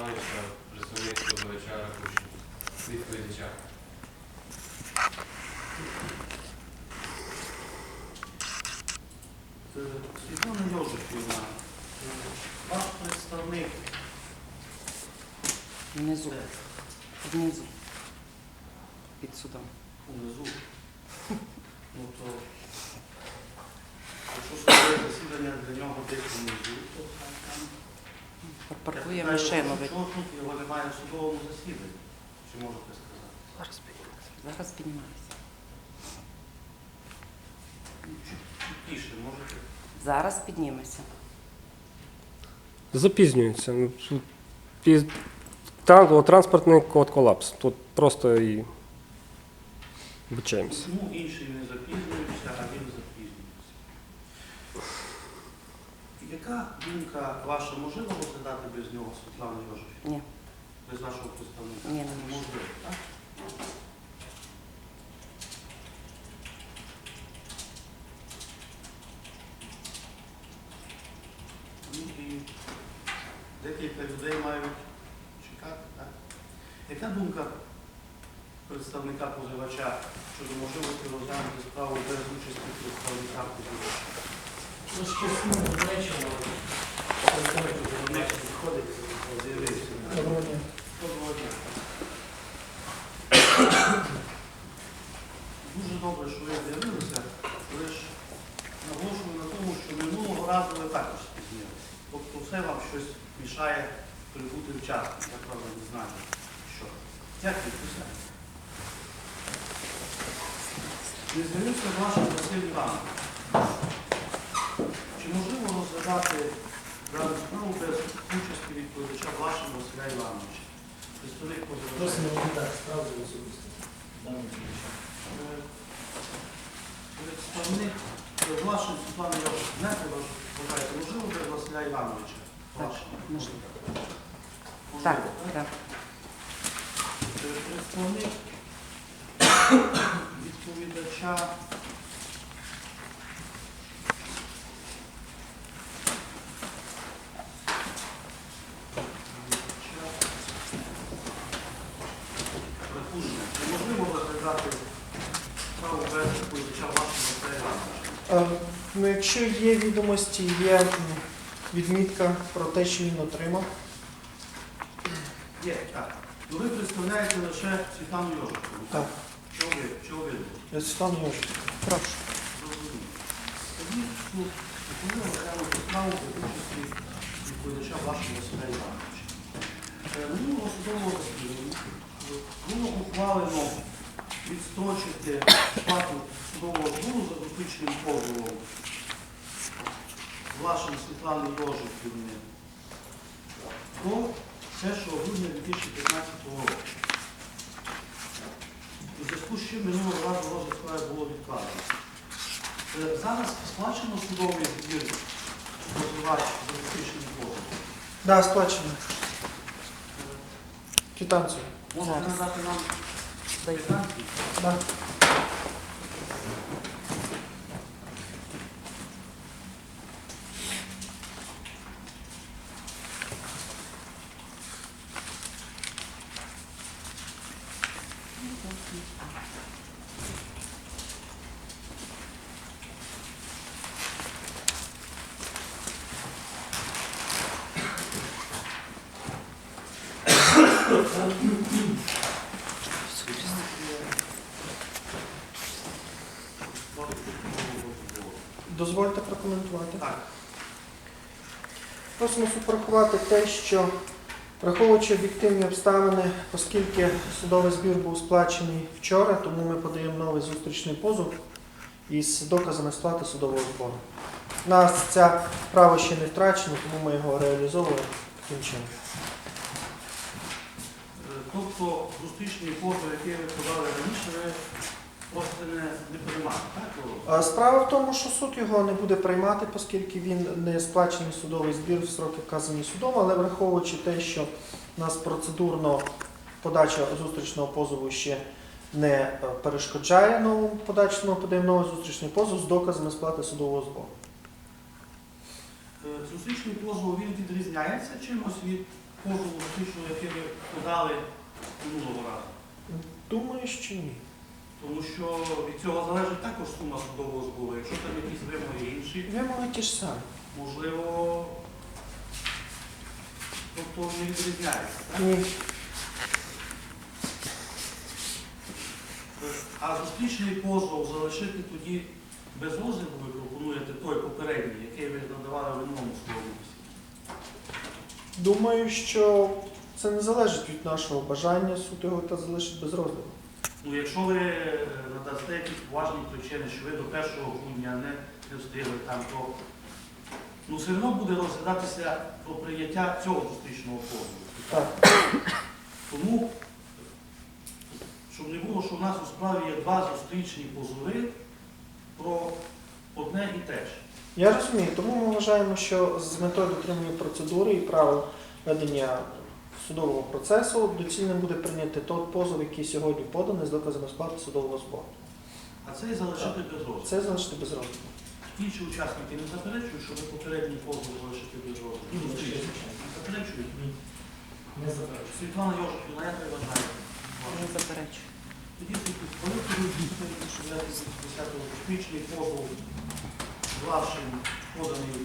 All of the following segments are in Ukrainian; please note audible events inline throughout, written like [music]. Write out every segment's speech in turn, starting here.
Івановича, представник позивача Ракуші, відповідача. Світлана Йожиківна, ваш представник Внизу, внизу. Під судом. унизу. Ну то, [laughs] якщо судове засідання для нього десь внизу, то хай там. Паркує машину. Чого тут його немає в судовому засіданні? Чи можете сказати? Зараз піднімаюся. Зараз піднімаюся. Чіткіше, можете? Зараз піднімемося. Запізнюється. Ну, тут піз- тран- о, Транспортний код колапс. Тут просто і вибачаємося. Чому інший не запізнюється, а він запізнюється? Яка думка ваша можливо розглядати без нього Світлана Йожиківна? Ні, Без нашого представника? ні, не можу. Можливо, так? Ну і декілька людей мають чекати, так? Яка думка представника позивача щодо можливості розглянути справу без участі представника позивача? Дуже добре, що ви з'явилися, але ж наголошую на тому, що минулого разу ви також спізнилися. Тобто все вам щось мішає прибути вчасно. Я правда не знаю, що. Як ви писаєте? Не звернувся ваш. Чи можливо розглядати дану справу без участі відповідача вашого Василя Івановича? Представник позивача. Просимо розглядати справу особисто. Е, Представник е, вашої Світлани Йович, знаєте, ви можливо, без Василя Івановича? Так, Вашого? можливо. Можливо, Так, так. Е, Представник відповідача Припущення. Чи можливо розглядати справу без відповідача вашого Василя Івановича? Е, Ну, якщо є відомості, є відмітка про те, що він отримав. Є, так. Ну ви представляєте лише Світлану Йожикову. Так. Чого ви? Чого ви? Я Світлана Йожик. Прошу. Зрозуміло. Тоді ну, пропоную розглянути справу за участі відповідача вашого Василя Івановича. Е, Минулого судового засідання було ухвалено відстрочити сплату судового збору за дотичним позовом вашим Світлани Йожиківни до 1 грудня 2015 року. У зв'язку з чим минулого разу розгляд справи було відкладено. Е, Зараз сплачено судовий збір позивач за дотичним позовом. Да, сплачено. Квитанцію. Зараз. надати нам квитанцію? Да. Дозвольте прокоментувати. Так. Просимо суд порахувати те, що враховуючи об'єктивні обставини, оскільки судовий збір був сплачений вчора, тому ми подаємо новий зустрічний позов із доказами сплати судового збору. У нас ця право ще не втрачено, тому ми його реалізовуємо таким чином. Тобто зустрічний позов, який ви подали раніше, ви просто не, не приймаєте, так? А Справа в тому, що суд його не буде приймати, оскільки він не сплачений судовий збір в строки вказані судом, але враховуючи те, що у нас процедурно подача зустрічного позову ще не е, перешкоджає новому подачному подаємо новий зустрічний позов з доказами сплати судового збору. Е, Зустрічний позов він відрізняється чимось від позову фактично, який ви подали минулого разу? Думаю, що ні. Тому що від цього залежить також сума судового збору. Якщо там якісь вимоги інші, Вимоги ті ж самі. можливо, тобто не відрізняється. Так? Ні. А зустрічний позов залишити тоді без розгляду, ви пропонуєте той попередній, який ви надавали в минулому судовому. Думаю, що це не залежить від нашого бажання, суд його та залишить без розгляду. Ну, якщо ви е, надасте якісь поважні причини, що ви до 1 грудня не, не встигли там, то ну, все одно буде розглядатися про прийняття цього зустрічного позову. Так. Тому, щоб не було, що в нас у справі є два зустрічні позови про одне і те ж. Я розумію, тому ми вважаємо, що з метою дотримання процедури і правил ведення судового процесу доцільним буде прийняти той позов, який сьогодні поданий з доказами сплати судового збору. А цей залишити без розгляду. Це залишити без розгляду. Інші учасники не заперечують, що ви попередній позов залишити без розгляду. Ні, Не заперечують. Ні. Не заперечую. Світлана Йожиківна, як ви вважаєте? Не заперечую. Тоді великий розмір, що я 10 зустрічний позов з вашим поданий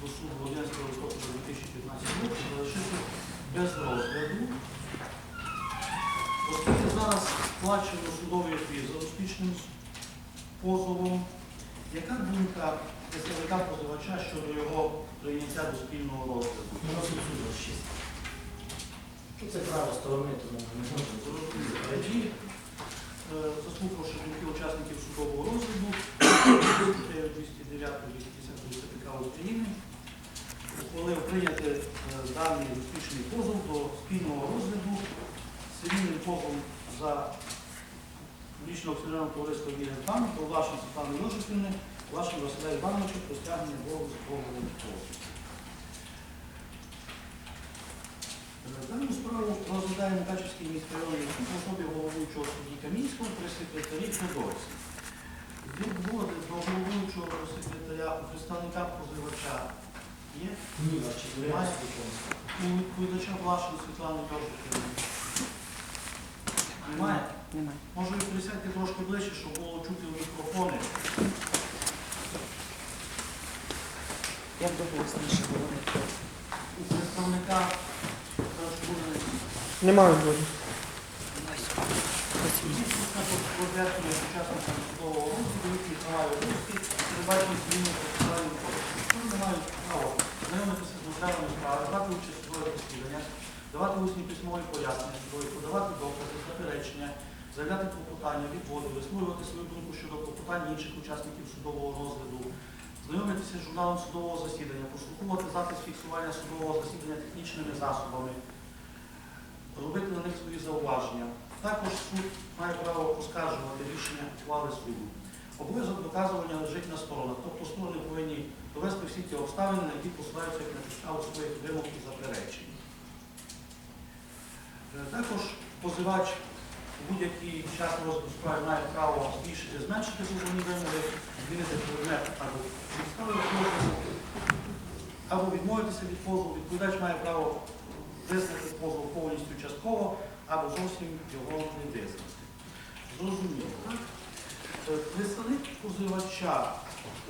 до суду 11 листопада 2015 року залишити без розгляду. Оскільки зараз сплачено судовий твір за успішним позовом, яка думка представника позивача щодо його прийняття до спільного розгляду? У нас тут суд розчистить. Це право сторони, тому ми не можемо. Тоді, е, заслухавши думки учасників судового розгляду, 209 210 КПК України, ухвалив прийняти е, даний успішний позов до спільного розгляду з цивільним позовом за публічного акціонерного товариства «Вільгельм Пам'ять» та власне Світлани Йожиківни, власне Василя Івановича про стягнення боргу з позову позову. Дану справу розглядає Мукачівський міськрайонний суд в особі головуючого судді Камінського при секретарі Федорці. Відводи до головуючого секретаря у представника позивача є Ні, ваші Немає. довіряють у відповідача Влашин Світлани Йожиківни. Немає? Немає. Може ви присядьте трошки ближче, щоб було чути в мікрофони. Як доголосніше говорити. У представника Немає відводу. Дійсно, поверхня учасникам судового передбачені зміни кодексів. Вони мають право знайомитися з матеріалами справи, брати участь у судових давати усні письмові пояснення судові, подавати докази, заперечення, заявляти клопотання, відводи, висловлювати свою думку щодо клопотань інших учасників судового розгляду, знайомитися з журналом судового засідання, прослуховувати запис фіксування судового засідання технічними засобами, робити на них свої зауваження. Також суд має право оскаржувати рішення ухвали суду. Обов'язок доказування лежить на сторонах, тобто сторони повинні довести всі ті обставини, на які посилаються як на підставу своїх вимог і заперечень. Е, Також позивач у будь-який час розгляду справи має право збільшити, зменшити позовні вимоги, змінити предмет або підстави позову, або відмовитися від позову. Відповідач має право визнати позов повністю частково або зовсім його не визнати. Зрозуміло, так? Е, Представник позивача,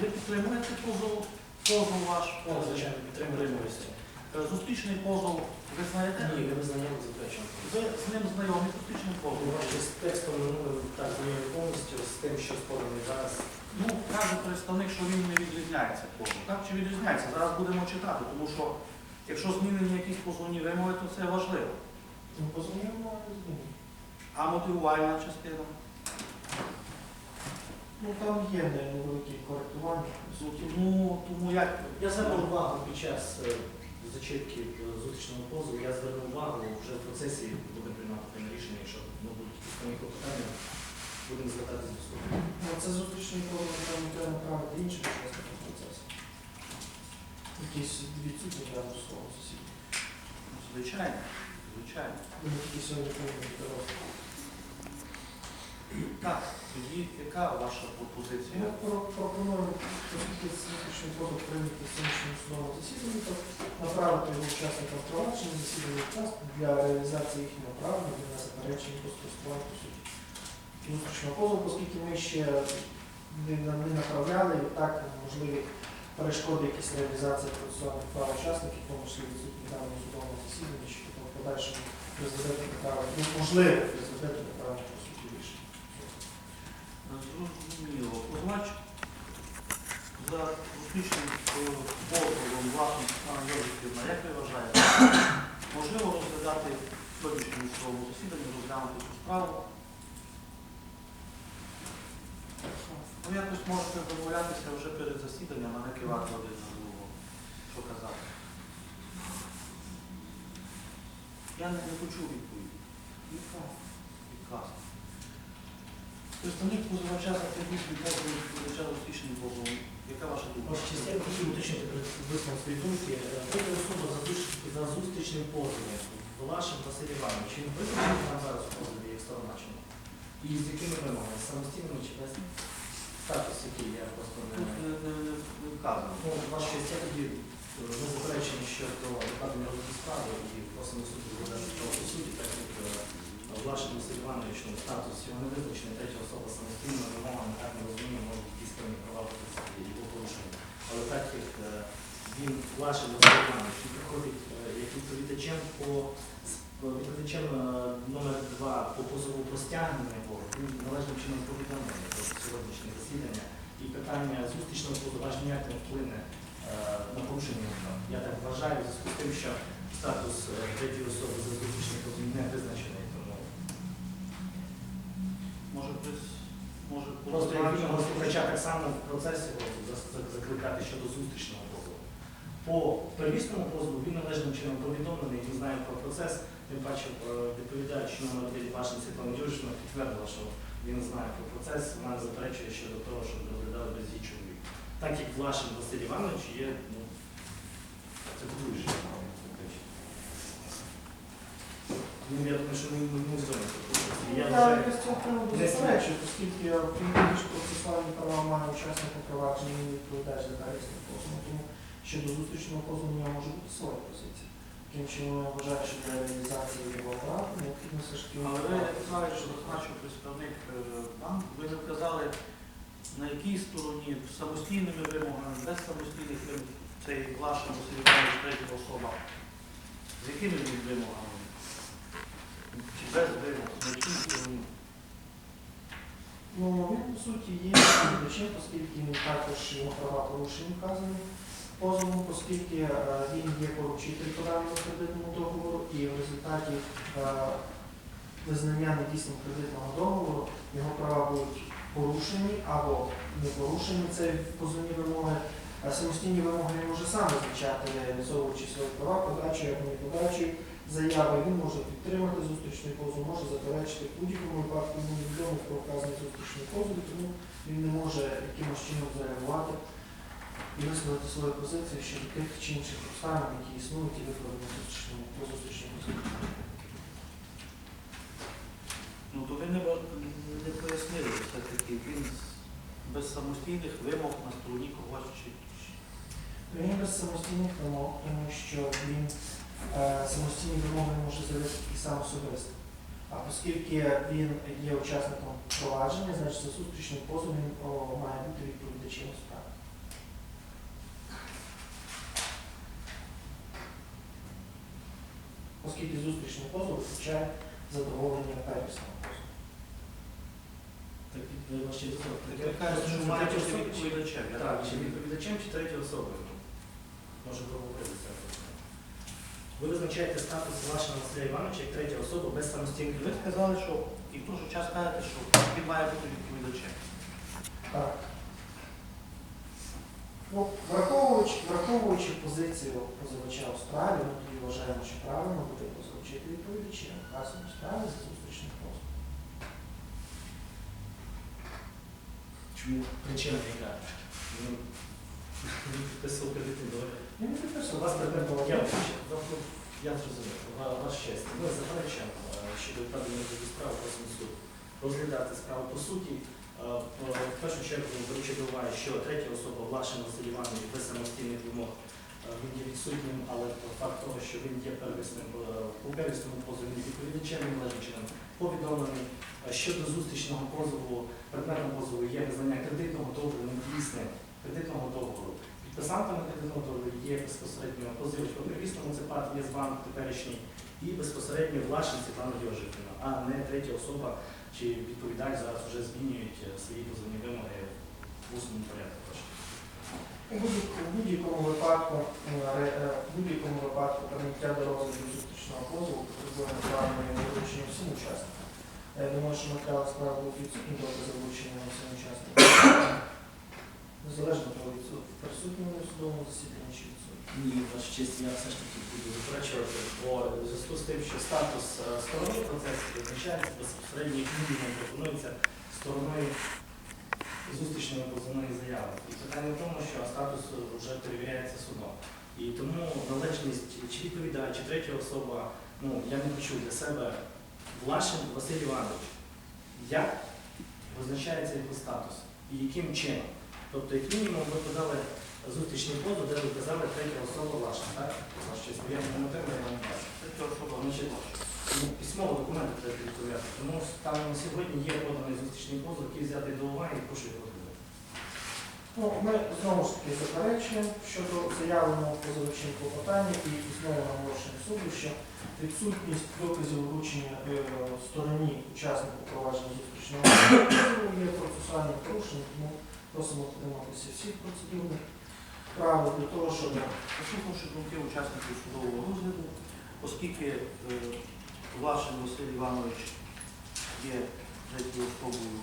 ви підтримуєте позов, позов ваш? О, звичайно, підтримуємо листі. Е, Зустрічний позов, ви знаєте? Ні, ви визнаємо заперечення. Ви з ним знайомі зустрічним позовом? Бачите, з текстом минулого так знайомі повністю, з тим, що складений зараз. Ну, каже представник, що він не відрізняється позов. Так чи відрізняється? Зараз будемо читати, тому що якщо змінені якісь позовні вимоги, то це важливо. Ну, позвонимо, зміни. А мотивувальна частина? Ну там є невеликі коректування. Ну, Тому, тому як? Я звернув увагу під час е, зачитки е, зустрічного позову, я звернув увагу вже в процесі буде приймати певне рішення, якщо ну, будуть якісь певні клопотання, будемо звертатися до суду. Ну, це зустрічний позов, там треба направити інших учасників процесу. Якісь відсутні рядом свого сусіда. Звичайно, звичайно. Ми тільки сьогодні повинні до. Так, тоді яка ваша пропозиція? Ми про- пропонуємо, оскільки зустрічний позов прийняти в сьогоднішньому судовому засіданні, то направити його учасникам провадження засідання час для реалізації їхнього права для заперечення по скористуванню по суті. Зустрічного позову, оскільки ми ще не, направляли, і так можливі перешкоди якісь реалізації процесуальних прав учасників, в тому числі відсутні в даному судовому засіданні, що в подальшому до неправильного, ну, можливо, до неправильного по суті рішення. Зрозуміло. Позивач за зустрічним позовом власного Світлана Йовиківна, як ви вважаєте, можливо розглядати в сьогоднішньому судовому засіданні, розглянути цю справу? Ну, якось можете домовлятися вже перед засіданням, а не кивати один на другого. Що казати? Я не, не почув відповіді. Відказ. Представник позивача за технічним позовом відповідача зустрічним позовом. Яка ваша думка? Честь, я хотів уточнити перед висновом своєї думки. Е, Третя особа за за зустрічним позовом. Волашин Василь Іванович. Він визначений нам зараз у позові як сторона чи ні? І з якими вимогами? Самостійними чи без? Статус який я просто не... не, не, не, не вказано. Ну, ваша честь, я тоді е, ми заперечені щодо викладення розгляду справи і просимо суд розглядати справу суді, так як е, Влашин Василь Іванович, ну, статус його не визначений, третя особа самостійно вимогами, так не розуміємо, можуть якісь певні права його порушені. Але так як е, він Влашин Василь Іванович, він приходить е, як відповідачем по по відповідачем е, номер два по позову про стягнення його, він належним чином повідомлений про сьогоднішнє засідання. І питання зустрічного позову ніяк не вплине е, на порушення. Я так вважаю, в зв'язку з тим, що статус е, третьої особи за зустрічний позов не визначений. Може, хтось може просто як позивач- вільного слухача так само в процесі його за- за- закликати щодо зустрічного позову. По первісному позову він належним чином повідомлений, він знає про процес, тим паче е, відповідаючи номер 9 Вашин Світлана підтвердила, що він знає про процес, вона заперечує щодо того, щоб розглядали без її чоловік. Так як Влашин Василь Іванович є, ну, це. Ну, я думаю, що ми не зробимо. Я Я приводу не заперечую, оскільки більш процесуальні права має учасника провадження і відповідач за корисний позов. Тому щодо зустрічного позову у нього може бути своя позиція. Таким чином я вважаю, що для реалізації його прав необхідно все ж таки. Але ви знаєте, що зазначив представник е, нам, ви не вказали, на якій стороні самостійними вимогами, без самостійних вимог, це і ваша Василь третя особа. З якими він вимогами? Без? На? Ну, він по суті є відповідачем, оскільки він також його права порушені вказані позовом, оскільки е, він є поручитель по даному кредитному договору і в результаті е, визнання недійсним кредитного договору його права будуть порушені або не порушені, це позовні вимоги. А самостійні вимоги він може сам визначати, реалізовуючи свої права, подачою або не подачою заяви, він може підтримати зустрічний позов, може заперечити в будь-якому випадку, невідомо про вказаний зустрічний позов, тому він не може якимось чином зареагувати і висловити свою позицію щодо тих чи інших обставин, які існують і викладені по зустрічному позові. Ну то ви не, не пояснили все-таки, він без самостійних вимог на стороні когось чи. Він без самостійних вимог, тому що він самостійні вимоги може заявити тільки сам особисто. А оскільки він є учасником провадження, значить за зустрічним позовом він о, має бути відповідачем у справі. Оскільки зустрічний позов визначає задоволення первісного позову. Так, ви відповідачем. Так чи відповідачем, чи третьою особою. Може проговорити це. Ви визначаєте статус вашого Василя Івановича як третя особа без самостійних Ви сказали, що і в той же час кажете, що він має бути відповідачем. Так. Ну, враховуючи, враховуючи позицію позивача у справі, ми тоді вважаємо, що правильно буде позивачити відповідачем вказаної справи за зустрічних позов. Чому причина яка? Він він [laughs] підписував кредитний договір. Я не підписував. У вас претендував я ну, я зрозумів. Ваш честь. Ми заперечуємо е, щодо відповідної справи просимо суд розглядати справу по суті. Е, В першу чергу беручи до що третя особа, Влашин Василь без самостійних вимог, е, він є відсутнім, але факт того, що він є первісним е, по первісному позові відповідачем, він належить чином повідомлений. Е, Щодо зустрічного позову, предметом позову є визнання кредитного договору недійсним, кредитного договору. Підписантами кредитного є безпосередньо позивач по первісному, це ПАТ Єсбанк теперішній, і безпосередньо Влашин Світлана Йожиківна, а не третя особа чи відповідач зараз вже змінюють е, свої позовні вимоги в усному порядку. У будь- у будь-якому випадку, е, е, будь-якому випадку прийняття до розгляду зустрічного позову потребує і вилучення всім учасникам. Я думаю, що матеріал справи будуть відсутні докази вилучення всім учасникам. Незалежно відсутність присутнього в судовому засіданні чи відсутні. Ні, ваша честь, я все ж таки буду заперечувати, бо в зв'язку з тим, що статус е, сторони процесу визначається безпосередньо мінімум пропонується стороною зустрічної позовної заяви. І питання в тому, що статус вже перевіряється судом. І тому належність чи відповідає, чи третя особа, ну я не почув для себе Влашин Василь Іванович. Як визначається його статус і яким чином? Тобто, як мінімум, ви подали зустрічний позов, де ви вказали третя особа ваша, так? Ваш честь, я не я не бачу. Третя особа Значить, ну, письмово документи треба відповідати. Тому там на сьогодні є поданий зустрічний позов, який взяти до уваги і прошу його розглядати. Ну, ми знову ж таки заперечуємо щодо заявленого позовичем клопотання і знову наголошуємо суду, що відсутність доказів вручення е, стороні учаснику провадження зустрічного позову є процесуальним порушенням, тому просимо дотриматися всіх процедурних правил для того, щоб Послухавши думки учасників судового розгляду, оскільки е, Влашин Василь Іванович є третьою особою,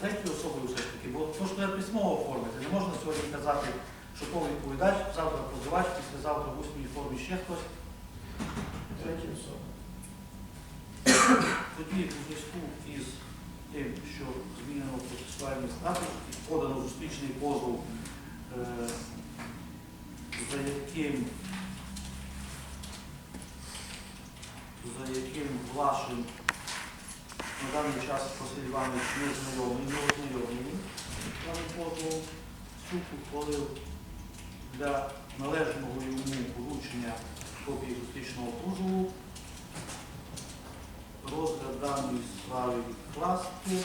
третьою особою все ж таки, бо то, що треба письмово оформити, не можна сьогодні казати, що то відповідач, завтра позивач, післязавтра в усній формі ще хтось. третій особи. Тоді у зв'язку із тим, що змінено процесуальний статус і подано зустрічний позов, е, за яким за яким Влашин на даний час Василь Іванович не знайомий, не ознайомлений даним суд ухвалив для належного йому вручення копії зустрічного позову розгляд даної справи відкласти.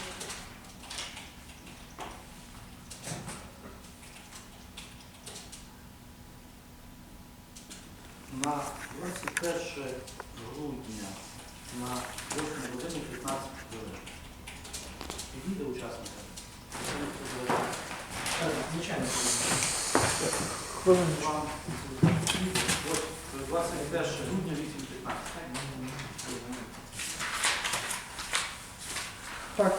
На 21 грудня на 8 годину 15 хвилин. Підійде учасника. Звичайно. Вам 21 грудня 8.15. Так,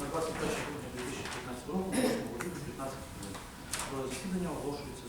на 21 грудня 2015 року, 8 годин 15 хвилин. Засідання оголошується